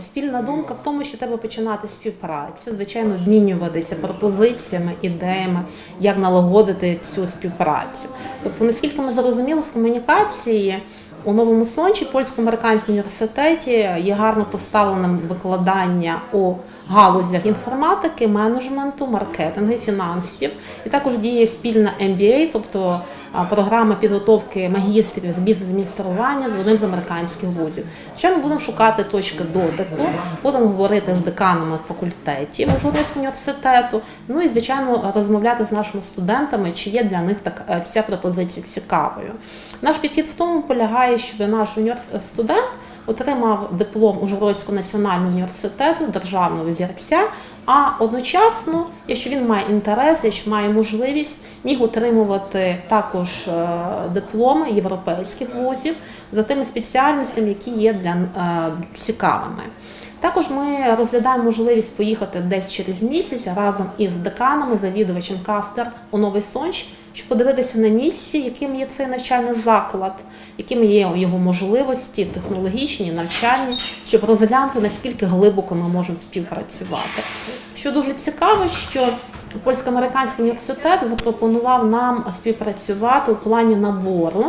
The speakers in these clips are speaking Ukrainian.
Спільна думка в тому, що треба починати співпрацю, звичайно, обмінюватися пропозиціями, ідеями, як налагодити цю співпрацю. Тобто, наскільки ми зрозуміли з комунікації, у новому сончі польсько-американському університеті є гарно поставлене викладання у галузях інформатики, менеджменту, маркетингу, фінансів. І також діє спільна MBA, тобто програма підготовки магістрів з бізнес-адміністрування з одним з американських вузів. Ще ми будемо шукати точки дотику, будемо говорити з деканами факультетів Ужгородського університету. Ну і звичайно розмовляти з нашими студентами, чи є для них так е, ця пропозиція цікавою. Наш підхід в тому полягає, щоб наш універс- студент отримав диплом Ужгородського національного університету державного зірця, а одночасно, якщо він має інтерес, якщо має можливість, міг отримувати також е, дипломи європейських вузів за тими спеціальностями, які є для е, цікавими. Також ми розглядаємо можливість поїхати десь через місяць разом із деканами, завідувачем кафедр у Новий Сонч, щоб подивитися на місці, яким є цей навчальний заклад, якими є його можливості, технологічні, навчальні, щоб розглянути наскільки глибоко ми можемо співпрацювати. Що дуже цікаво, що Польсько-американський університет запропонував нам співпрацювати у плані набору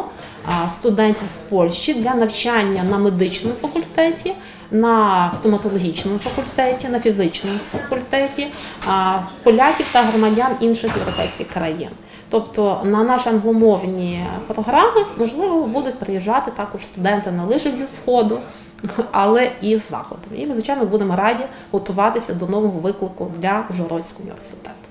студентів з Польщі для навчання на медичному факультеті, на стоматологічному факультеті, на фізичному факультеті поляків та громадян інших європейських країн. Тобто на наші англомовні програми можливо будуть приїжджати також студенти не лише зі сходу, але і з заходу. І ми, звичайно, будемо раді готуватися до нового виклику для Ужгородського університету.